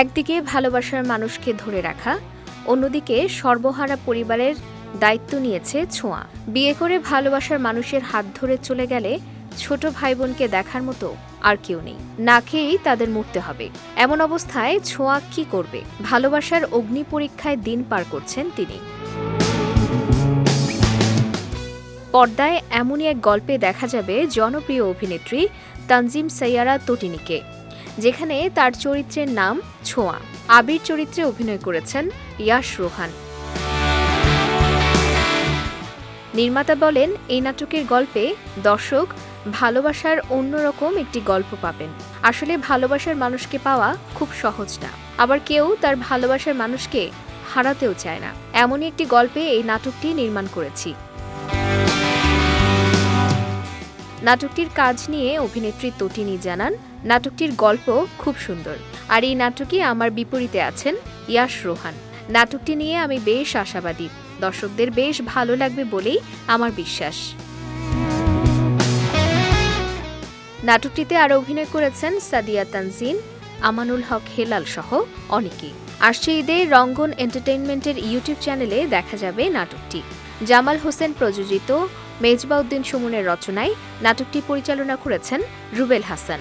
একদিকে ভালোবাসার মানুষকে ধরে রাখা, অন্যদিকে সর্বহারা পরিবারের দায়িত্ব নিয়েছে ছোঁয়া। বিয়ে করে ভালোবাসার মানুষের হাত ধরে চলে গেলে ছোট ভাই বোনকে দেখার মতো আর কেউ নেই। না খেয়েই তাদের মরতে হবে। এমন অবস্থায় ছোঁয়া কি করবে? ভালোবাসার অগ্নি পরীক্ষায় দিন পার করছেন তিনি। পর্দায় এমনই এক গল্পে দেখা যাবে জনপ্রিয় অভিনেত্রী তানজিম সাইয়ারা তটিনীকে যেখানে তার চরিত্রের নাম ছোঁয়া। আবির চরিত্রে অভিনয় করেছেন ইয়াশ রোহান। নির্মাতা বলেন, এই নাটকের গল্পে দর্শক ভালোবাসার অন্যরকম একটি গল্প পাবেন। আসলে ভালোবাসার মানুষকে পাওয়া খুব সহজ না। আবার কেউ তার ভালোবাসার মানুষকে হারাতেও চায় না। এমনই একটি গল্পে এই নাটকটি নির্মাণ করেছি। নাটকটির কাজ নিয়ে অভিনেত্রী তটিনি জানান, নাটকটির গল্প খুব সুন্দর। আর এই নাটকে আমার বিপরীতে আছেন ইয়াশ রোহান। নাটকটি নিয়ে আমি বেশ আশাবাদী। দর্শকদের বেশ ভালো লাগবে বলেই আমার বিশ্বাস। নাটকটিতে আরও অভিনয় করেছেন সাদিয়া তানজিন, আমানুল হক হেলাল সহ অনেকেই আসছে ঈদে রঙ্গন এন্টারটেইনমেন্টের ইউটিউব চ্যানেলে দেখা যাবে নাটকটি। জামাল হোসেন প্রযোজিত মেজবাউদ্দিন সুমনের রচনায় নাটকটি পরিচালনা করেছেন রুবেল হাসান।